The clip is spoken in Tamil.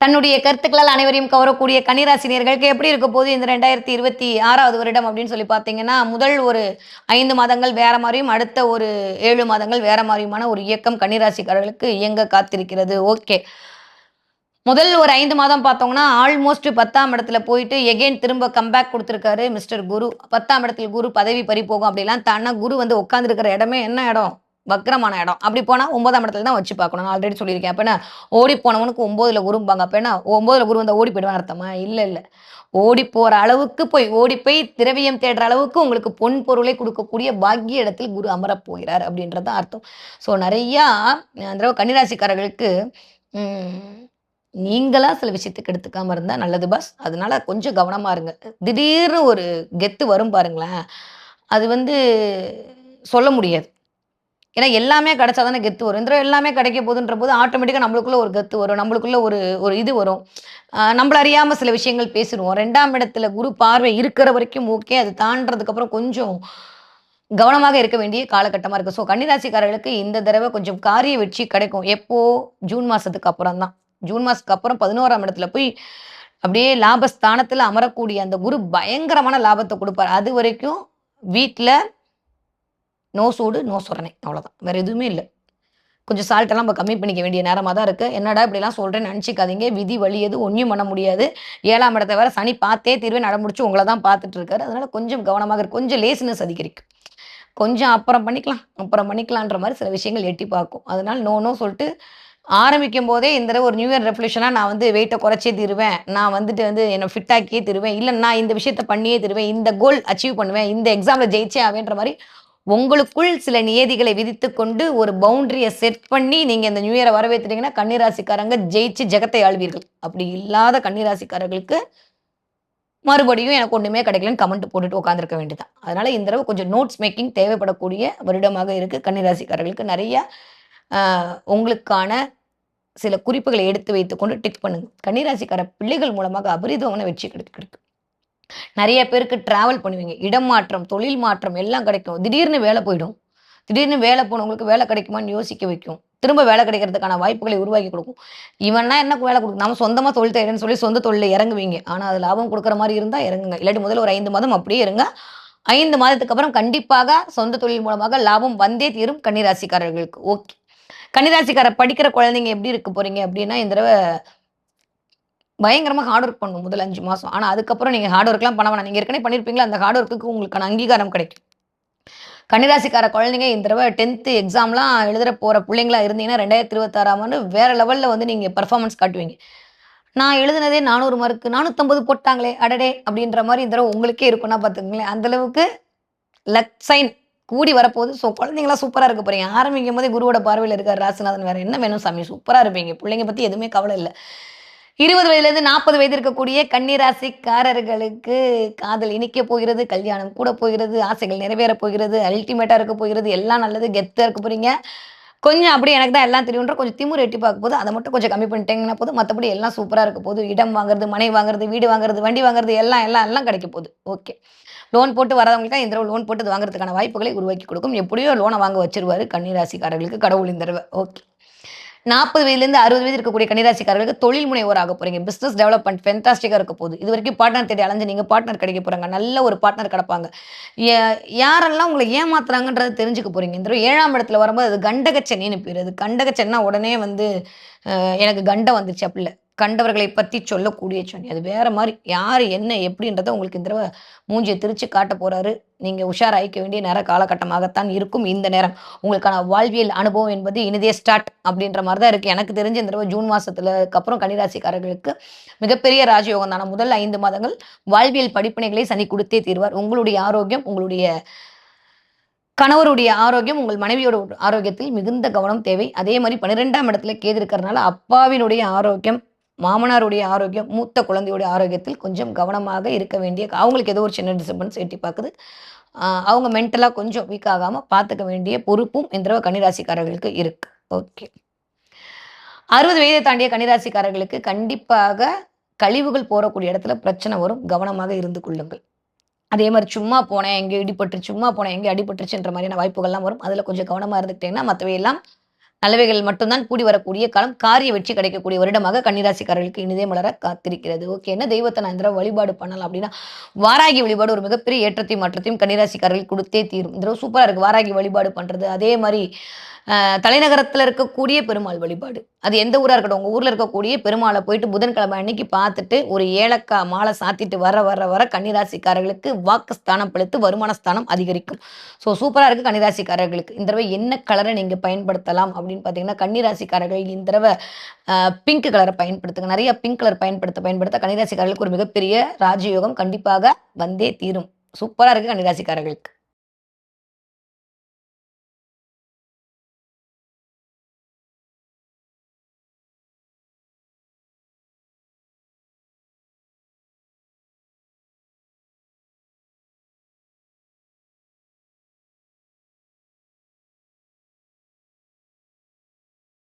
தன்னுடைய கருத்துக்களால் அனைவரையும் கவரக்கூடிய கன்னிராசினியர்களுக்கு எப்படி இருக்க போது இந்த ரெண்டாயிரத்தி இருபத்தி ஆறாவது வருடம் அப்படின்னு சொல்லி பார்த்தீங்கன்னா முதல் ஒரு ஐந்து மாதங்கள் வேற மாதிரியும் அடுத்த ஒரு ஏழு மாதங்கள் வேற மாதிரியுமான ஒரு இயக்கம் கன்னிராசிக்காரர்களுக்கு இயங்க காத்திருக்கிறது. ஓகே. முதல் ஒரு ஐந்து மாதம் பார்த்தோம்னா ஆல்மோஸ்ட் பத்தாம் இடத்துல போயிட்டு எகெயின் திரும்ப கம்பேக் கொடுத்துருக்காரு மிஸ்டர் குரு. பத்தாம் இடத்துல குரு பதவி பறி போகும் அப்படிலாம் தானே குரு வந்து உட்காந்துருக்கிற இடமே என்ன இடம்? வக்கரமான இடம். அப்படி போனால் ஒன்பதாம் இடத்துல தான் வச்சு பார்க்கணும். நான் ஆல்ரெடி சொல்லியிருக்கேன். அப்போ என்ன? ஓடி போனவனுக்கு ஒம்போதில் குரும்பாங்க அப்போ என்ன? ஒம்போதுல குரு வந்தால் ஓடி போயிடுவான் அர்த்தமா? இல்லை இல்லை. ஓடி போகிற அளவுக்கு போய் ஓடி போய் திரவியம் தேடுற அளவுக்கு உங்களுக்கு பொன் பொருளை கொடுக்கக்கூடிய பாக்கிய இடத்தில் குரு அமரப் போகிறார் அப்படின்றது தான் அர்த்தம். ஸோ நிறையா அந்த தடவை கன்னிராசிக்காரர்களுக்கு நீங்களா சில விஷயத்துக்கு எடுத்துக்காம இருந்தா நல்லது பாஸ் அதனால கொஞ்சம் கவனமா இருங்க. திடீர்னு ஒரு கெத்து வரும் பாருங்களேன். அது வந்து சொல்ல முடியாது. ஏன்னா எல்லாமே கிடைச்சா தானே கெத்து வரும். இந்த எல்லாமே கிடைக்க போதுன்ற போது ஆட்டோமேட்டிக்காக நம்மளுக்குள்ள ஒரு கெத்து வரும். நம்மளுக்குள்ள ஒரு ஒரு இது வரும். நம்மள அறியாமல் சில விஷயங்கள் பேசிடுவோம். ரெண்டாம் இடத்துல குரு பார்வை இருக்கிற வரைக்கும் ஓகே அது தாண்டதுக்கப்புறம் கொஞ்சம் கவனமாக இருக்க வேண்டிய காலகட்டமாக இருக்குது ஸோ கன்னிராசிக்காரர்களுக்கு இந்த தடவை கொஞ்சம் காரிய வெற்றி கிடைக்கும். எப்போ? ஜூன் மாதத்துக்கு அப்புறம் தான். ஜூன் மாதத்துக்கு அப்புறம் பதினோராம் இடத்துல போய் அப்படியே லாபஸ்தானத்தில் அமரக்கூடிய அந்த குரு பயங்கரமான லாபத்தை கொடுப்பார். அது வரைக்கும் வீட்டில் நோ சூடு நோ சுரணை. அவ்வளோதான் வேறு எதுவுமே இல்லை. கொஞ்சம் சால்ட்டெல்லாம் நம்ம கம்மி பண்ணிக்க வேண்டிய நேரமாக தான் இருக்குது என்னடா இப்படிலாம் சொல்கிறேன்னு நினச்சிக்காதீங்க. விதி வழியது ஒன்றும் பண்ண முடியாது. ஏழாம் இடத்த வேற சனி பார்த்தே தீர்வே நடமுடிச்சு உங்களை தான் பார்த்துட்டு இருக்காரு. அதனால கொஞ்சம் கவனமாக இருக்கு கொஞ்சம் லேசினஸ் அதிகரிக்கும். கொஞ்சம் அப்புறம் பண்ணிக்கலாம். அப்புறம் பண்ணிக்கலான்ற மாதிரி சில விஷயங்கள் எட்டி பார்க்கும். அதனால நோ நோ சொல்லிட்டு ஆரம்பிக்கும் போதே இந்த ஒரு நியூ இயர் ரெஃபல்யூஷனாக நான் வந்து வெயிட்டை குறைச்சே தருவேன். நான் வந்துட்டு வந்து என்னை ஃபிட்டாக்கியே தருவேன். இல்லை நான் இந்த விஷயத்த பண்ணியே தருவேன். இந்த கோல் அச்சீவ் பண்ணுவேன். இந்த எக்ஸாமில் ஜெயிச்சே ஆவேன்ற மாதிரி உங்களுக்குள் சில நியதிகளை விதித்து கொண்டு ஒரு பவுண்டரியை செட் பண்ணி நீங்கள் இந்த நியூ இயரை வரவேற்றுட்டீங்கன்னா கன்னிராசிக்காரங்க ஜெயிச்சு ஜெகத்தை ஆள்வீர்கள். அப்படி இல்லாத கன்னிராசிக்காரர்களுக்கு மறுபடியும் எனக்கு ஒன்றுமே கிடைக்கலன்னு கமெண்ட் போட்டுட்டு உட்காந்துருக்க வேண்டியதான் அதனால இந்த தடவை கொஞ்சம் நோட்ஸ் மேக்கிங் தேவைப்படக்கூடிய வருடமாக இருக்குது கன்னிராசிக்காரர்களுக்கு நிறைய உங்களுக்கான சில குறிப்புகளை எடுத்து வைத்துக்கொண்டு டிக் பண்ணுங்க. கன்னிராசிக்கார பிள்ளைகள் மூலமாக அபரிதமான வெற்றி கிடைக்கும். நிறைய பேருக்கு டிராவல் பண்ணுவீங்க. இடம் மாற்றம் தொழில் மாற்றம் எல்லாம் கிடைக்கும். திடீர்னு வேலை போயிடும். திடீர்னு வேலை போனவங்களுக்கு வேலை கிடைக்குமான்னு யோசிக்க வைக்கும். திரும்ப வேலை கிடைக்கிறதுக்கான வாய்ப்புகளை உருவாக்கி கொடுக்கும். இவன்னா என்ன வேலை கொடுக்கும்? நம்ம சொந்தமாக தொழில் செய்யறேன்னு சொல்லி சொந்த தொழிலில் இறங்குவீங்க. ஆனால் அது லாபம் கொடுக்குற மாதிரி இருந்தால் இறங்குங்க. இல்லாட்டி முதல்ல ஒரு ஐந்து மாதம் அப்படியே இருங்க. ஐந்து மாதத்துக்கு அப்புறம் கண்டிப்பாக சொந்த தொழில் மூலமாக லாபம் வந்தே தீரும் கன்னிராசிக்காரர்களுக்கு. ஓகே. கன்னிராசிக்கார படிக்கிற குழந்தைங்க எப்படி இருக்க போறீங்க அப்படின்னா இந்த தடவை பயங்கரமாக ஹார்ட் ஒர்க் பண்ணணும் முதல் அஞ்சு மாதம் ஆனால் அதுக்கப்புறம் நீங்கள் ஹார்ட் ஒர்க்லாம் பண்ண வேணாம். நீங்கள் ஏற்கனவே பண்ணியிருப்பீங்களா அந்த ஹார்ட் ஒர்க்குக்கு உங்களுக்கான அங்கீகாரம் கிடைக்கும். கன்னிராசிக்கார குழந்தைங்க இந்த தடவை டென்த்து எக்ஸாம்லாம் எழுதுகிற போகிற பிள்ளைங்களா இருந்தீங்கன்னா ரெண்டாயிரத்தி இருபத்தாறாம் ஆண்டு வேற லெவலில் வந்து நீங்கள் பர்ஃபார்மன்ஸ் காட்டுவீங்க. நான் எழுதுனதே நானூறு மார்க்கு நானூற்றம்பது போட்டாங்களே அடடே அப்படின்ற மாதிரி இந்த தடவை உங்களுக்கே இருக்குன்னா பார்த்துக்கங்களேன். அந்தளவுக்கு லக் சைன் கூடி வரப்போகுது. ஸோ குழந்தைங்களாம் சூப்பராக இருக்க போகிறீங்க ஆரம்பிக்கும் போதே குருவோட பார்வையில் இருக்கார் ராசிநாதன் வேறு. என்ன வேணும் சாமி? சூப்பராக இருப்பீங்க. பிள்ளைங்க பற்றி எதுவுமே கவலை இல்லை. இருபது வயதுலேருந்து நாற்பது வயது இருக்கக்கூடிய கன்னிராசிக்காரர்களுக்கு காதல் இனிக்க போகிறது கல்யாணம் கூட போகிறது ஆசைகள் நிறைவேற போகிறது அல்டிமேட்டாக இருக்க போகிறது எல்லாம் நல்லது கெத்தாக இருக்க போகிறீங்க கொஞ்சம் அப்படி எனக்கு தான் எல்லாம் தெரியுன்ற கொஞ்சம் திமுரு எட்டி பார்க்க போது அதை மட்டும் கொஞ்சம் கம்மி பண்ணிட்டீங்கன்னா போதும். மற்றபடி எல்லாம் சூப்பராக இருக்க போகுது இடம் வாங்குறது மனை வாங்குறது வீடு வாங்குறது வண்டி வாங்குறது எல்லாம் எல்லாம் எல்லாம் கிடைக்க போகுது. ஓகே லோன் போட்டு வரவங்களுக்கு இந்த தடவை லோன் போட்டு வாங்குறதுக்கான வாய்ப்புகளை உருவாக்கி கொடுக்கும். எப்படியோ லோனை வாங்க வச்சிருவாரு கன்னிராசிக்காரர்களுக்கு கடவுள் இந்த தடவை. ஓகே நாற்பது வயதுலேருந்து அறுபது வயது இருக்கக்கூடிய கன்னிராசிக்காரர்களுக்கு தொழில் முனைவோர் ஆக போறீங்க. பிசினஸ் டெவலப்மெண்ட் ஃபென்டாஸ்டிக்காக இருக்க போகுது. இது வரைக்கும் பார்ட்னர் தேடி அலைஞ்சு நீங்கள் பார்ட்னர் கிடைக்க போறாங்க. நல்ல ஒரு பார்ட்னர் கிடப்பாங்க. யாரெல்லாம் உங்களை ஏமாத்துறாங்கன்றது தெரிஞ்சுக்க போறீங்க. இந்த ஏழாம் இடத்துல வரும்போது அது கண்டகச்சனின்னு பேர். அது கண்டகச்சன்னா உடனே வந்து எனக்கு கண்டம் வந்துச்சு அப்படில்ல. கண்டவர்களை பற்றி சொல்லக்கூடிய சனி. அது வேற மாதிரி யார் என்ன எப்படின்றத உங்களுக்கு இந்த தடவை மூஞ்சியை திருச்சி காட்ட போறாரு. நீங்க உஷாராயிக்க வேண்டிய நேர காலகட்டமாகத்தான் இருக்கும் இந்த நேரம். உங்களுக்கான வாழ்வியல் அனுபவம் என்பது இனிதே ஸ்டார்ட் அப்படின்ற மாதிரி தான் இருக்கு. எனக்கு தெரிஞ்ச இந்த தடவை ஜூன் மாசத்துலக்கு அப்புறம் கன்னிராசிக்காரர்களுக்கு மிகப்பெரிய ராஜயோகம் தான? முதல் ஐந்து மாதங்கள் வாழ்வியல் படிப்பினைகளை சனி கொடுத்தே தீர்வார். உங்களுடைய ஆரோக்கியம் உங்களுடைய கணவருடைய ஆரோக்கியம் உங்கள் மனைவியோட ஆரோக்கியத்தில் மிகுந்த கவனம் தேவை. அதே மாதிரி பன்னிரெண்டாம் இடத்துல கேது இருக்கிறதுனால அப்பாவினுடைய ஆரோக்கியம் மாமனாருடைய ஆரோக்கியம் மூத்த குழந்தையுடைய ஆரோக்கியத்தில் கொஞ்சம் கவனமாக இருக்க வேண்டிய அவங்களுக்கு ஏதோ ஒரு சின்ன டிஸ்டர்பன்ஸ் எட்டி பார்க்குது. ஆஹ் அவங்க மென்டலாக கொஞ்சம் வீக் ஆகாமல் பார்த்துக்க வேண்டிய பொறுப்பும் இந்த தடவை கன்னிராசிக்காரர்களுக்கு இருக்கு. ஓகே. அறுபது வயதை தாண்டிய கன்னிராசிக்காரர்களுக்கு கண்டிப்பாக கழிவுகள் போகக்கூடிய இடத்துல பிரச்சனை வரும். கவனமாக இருந்து கொள்ளுங்கள். அதே மாதிரி சும்மா போனேன் எங்கே இடிபட்டு சும்மா போனேன் எங்கே அடிபட்டுருச்சுன்ற மாதிரியான வாய்ப்புகள்லாம் வரும். அதில் கொஞ்சம் கவனமாக இருந்துக்கிட்டீங்கன்னா மற்றவையெல்லாம் நல்லவைகள் மட்டும்தான் கூடி வரக்கூடிய காலம் காரிய வெற்றி கிடைக்கக்கூடிய வருடமாக கன்னிராசிக்காரர்களுக்கு இனிதே மலர காத்திருக்கிறது. ஓகே என்ன தெய்வத்தை நான் இந்த வழிபாடு பண்ணலாம் அப்படின்னா வாராகி வழிபாடு ஒரு மிகப்பெரிய ஏற்றத்தையும் மாற்றத்தையும் கன்னிராசிக்காரர்கள் கொடுத்தே தீரும். இந்த சூப்பராக இருக்குது வாராகி வழிபாடு பண்ணுறது அதே மாதிரி தலைநகரத்தில் இருக்கக்கூடிய பெருமாள் வழிபாடு. அது எந்த ஊராக இருக்கட்டும் உங்கள் ஊரில் இருக்கக்கூடிய பெருமாளை போயிட்டு புதன்கிழமை அன்னைக்கு பார்த்துட்டு ஒரு ஏலக்காய் மாலை சாத்திட்டு வர வர வர கன்னிராசிக்காரர்களுக்கு வாக்கு ஸ்தானம் பழுத்து வருமான ஸ்தானம் அதிகரிக்கும் ஸோ சூப்பராக இருக்குது கன்னிராசிக்காரர்களுக்கு. இந்த தடவை என்ன கலரை நீங்கள் பயன்படுத்தலாம் அப்படின்னு பார்த்தீங்கன்னா கன்னிராசிக்காரர்கள் இந்த தடவை பிங்க் கலரை பயன்படுத்துங்க. நிறைய பிங்க் கலர் பயன்படுத்த பயன்படுத்த கன்னிராசிக்காரர்களுக்கு ஒரு மிகப்பெரிய ராஜயோகம் கண்டிப்பாக வந்தே தீரும். சூப்பராக இருக்குது கன்னிராசிக்காரர்களுக்கு.